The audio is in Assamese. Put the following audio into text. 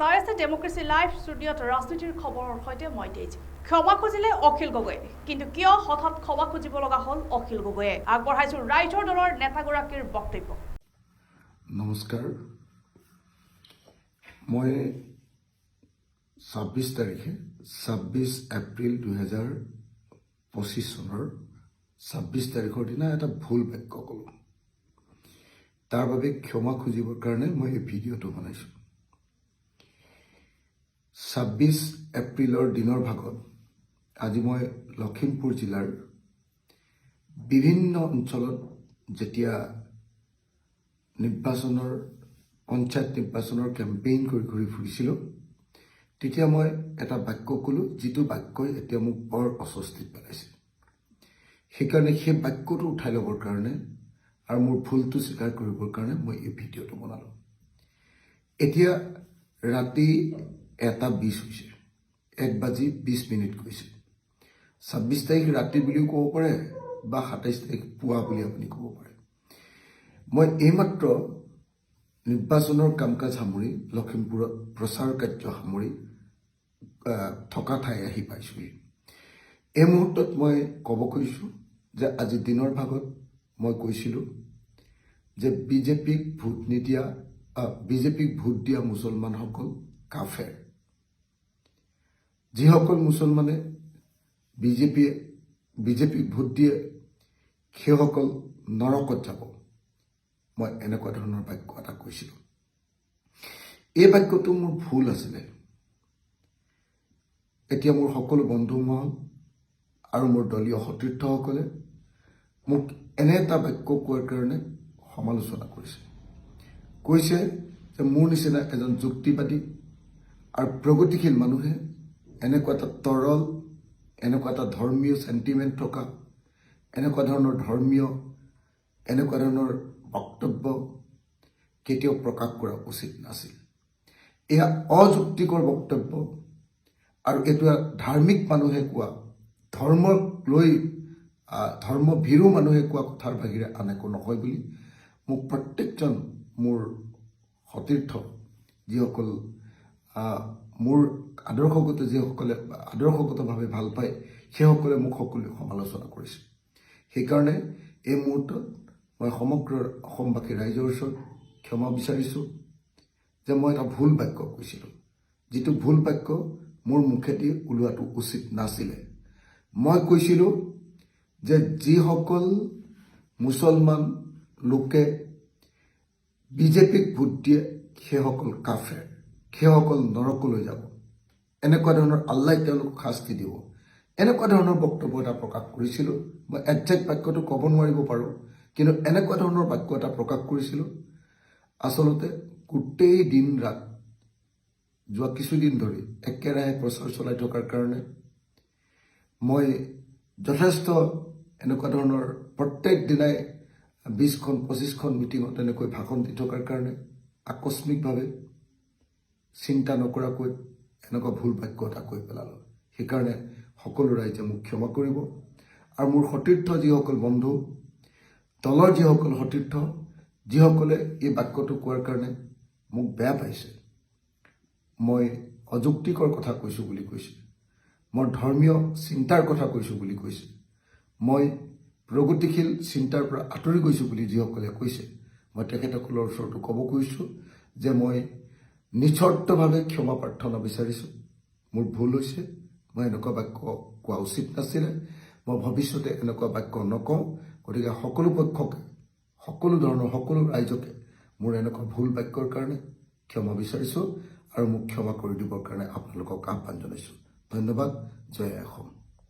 চাই আছে ডেমক্ৰেচি লাইভ ষ্টুডিঅ'ত ৰাজনীতিৰ খবৰৰ সৈতে মই তেজ। ক্ষমা খুজিলে অখিল গগৈয়ে, কিন্তু কিয় হঠাৎ ক্ষমা খুজিব লগা হ'ল অখিল গগৈয়ে? আগবঢ়াইছো ৰাইজৰ দলৰ নেতাগৰাকীৰ বক্তব্য। নমস্কাৰ। মই ছাব্বিছ তাৰিখে, ছাব্বিছ এপ্ৰিল দুহেজাৰ পঁচিছ চনৰ ছাব্বিছ তাৰিখৰ দিনা এটা ভুল বাক্য ক'লোঁ। তাৰ বাবে ক্ষমা খুজিবৰ কাৰণে মই এই ভিডিঅ'টো বনাইছোঁ। ছাব্বিছ এপ্ৰিলৰ দিনৰ ভাগত আজি মই লখিমপুৰ জিলাৰ বিভিন্ন অঞ্চলত যেতিয়া নিৰ্বাচনৰ পঞ্চায়ত নিৰ্বাচনৰ কেম্পেইন কৰি ঘূৰি ফুৰিছিলোঁ তেতিয়া মই এটা বাক্য ক'লোঁ যিটো বাক্যই এতিয়া মোক বৰ অস্বস্তিত পেলাইছে। সেইকাৰণে সেই বাক্যটো উঠাই ল'বৰ কাৰণে আৰু মোৰ ভুলটো স্বীকাৰ কৰিবৰ কাৰণে মই এই ভিডিঅ'টো বনালোঁ। এতিয়া ৰাতি এটা বিছ হৈছে। এক বাজি বিছ মিনিট গৈছে। ছাব্বিছ তাৰিখ ৰাতি বুলিও ক'ব পাৰে বা সাতাইছ তাৰিখ পুৱা বুলি আপুনি ক'ব পাৰে। মই এইমাত্ৰ নিৰ্বাচনৰ কাম কাজ সামৰি লখিমপুৰত প্ৰচাৰ কাৰ্য সামৰি থকা ঠাই আহি পাইছোঁহি। এই মুহূৰ্তত মই ক'ব খুজিছোঁ যে আজি দিনৰ ভাগত মই কৈছিলোঁ যে বিজেপিক ভোট নিদিয়া বিজেপিক ভোট দিয়া মুছলমানসকল কাফেৰ। যিসকল মুছলমানে বিজেপিয়ে বিজেপিক ভোট দিয়ে সেইসকল নৰকত যাব। মই এনেকুৱা ধৰণৰ বাক্য এটা কৈছিলোঁ। এই বাক্যটো মোৰ ভুল আছিলে। এতিয়া মোৰ সকলো বন্ধু মহল আৰু মোৰ দলীয় সতীৰ্থসকলে মোক এনে এটা বাক্য কোৱাৰ কাৰণে সমালোচনা কৰিছে। কৈছে যে মোৰ নিচিনা এজন যুক্তিবাদী আৰু প্ৰগতিশীল মানুহে এনেকুৱা এটা তৰল এনেকুৱা এটা ধৰ্মীয় চেণ্টিমেণ্ট থকা এনেকুৱা ধৰণৰ ধৰ্মীয় এনেকুৱা ধৰণৰ বক্তব্য কেতিয়াও প্ৰকাশ কৰা উচিত নাছিল। এয়া অযুক্তিকৰ বক্তব্য আৰু এইটো ধাৰ্মিক মানুহে কোৱা ধৰ্মক লৈ আহ, ধৰ্মভীৰু মানুহে কোৱা কথাৰ বাহিৰে আন একো নহয় বুলি মোক প্ৰত্যেকজন মোৰ সতীৰ্থ যিসকল মোৰ আদৰ্শগত যিসকলে আদৰ্শগতভাৱে ভাল পায় সেইসকলে মোক সকলোৱে সমালোচনা কৰিছে সেইকাৰণে এই মুহূৰ্তত মই সমগ্ৰ অসমবাসী ৰাইজৰ ওচৰত ক্ষমা বিচাৰিছোঁ যে মই এটা ভুল বাক্য কৈছিলোঁ। যিটো ভুল বাক্য মোৰ মুখেদি ওলোৱাটো উচিত নাছিলে। মই কৈছিলোঁ যে যিসকল মুছলমান লোকে বিজেপিক ভোট দিয়ে সেইসকল কাফেৰ। সেইসকল নৰকলৈ যাব। এনেকুৱা ধৰণৰ আল্লাই তেওঁলোকক শাস্তি দিব। এনেকুৱা ধৰণৰ বক্তব্য এটা প্ৰকাশ কৰিছিলোঁ। মই একজেক্ট বাক্যটো ক'ব নোৱাৰিব পাৰোঁ, কিন্তু এনেকুৱা ধৰণৰ বাক্য এটা প্ৰকাশ কৰিছিলোঁ। আচলতে গোটেই দিন ৰাত, যোৱা কিছুদিন ধৰি একেৰাহে প্ৰচাৰ চলাই থকাৰ কাৰণে মই যথেষ্ট এনেকুৱা ধৰণৰ প্ৰত্যেক দিনাই বিছখন পঁচিছখন মিটিঙত এনেকৈ ভাষণ দি থকাৰ কাৰণে আকস্মিকভাৱে চিন্তা নকৰাকৈ এনেকুৱা ভুল বাক্য এটা কৈ পেলালোঁ। সেইকাৰণে সকলো ৰাইজে মোক ক্ষমা কৰিব। আৰু মোৰ সতীৰ্থ যিসকল বন্ধু দলৰ যিসকল সতীৰ্থ যিসকলে এই বাক্যটো কোৱাৰ কাৰণে মোক বেয়া পাইছে। মই অযুক্তিকৰ কথা কৈছোঁ বুলি কৈছে। মই ধৰ্মীয় চিন্তাৰ কথা কৈছোঁ বুলি কৈছে। মই প্ৰগতিশীল চিন্তাৰ পৰা আঁতৰি গৈছোঁ বুলি যিসকলে কৈছে মই তেখেতসকলৰ ওচৰতো ক'ব খুজিছোঁ যে মই নিস্বাৰ্থভাৱে ক্ষমা প্ৰাৰ্থনা বিচাৰিছোঁ। মোৰ ভুল হৈছে, মই এনেকুৱা বাক্য কোৱা উচিত নাছিলে, মই ভৱিষ্যতে এনেকুৱা বাক্য নকওঁ, গতিকে সকলো পক্ষকে, সকলো ধৰণৰ সকলো ৰাইজকে মোৰ এনেকুৱা ভুল বাক্যৰ কাৰণে ক্ষমা বিচাৰিছোঁ আৰু মোক ক্ষমা কৰি দিবৰ কাৰণে আপোনালোকক আহ্বান জনাইছোঁ। ধন্যবাদ, জয় অসম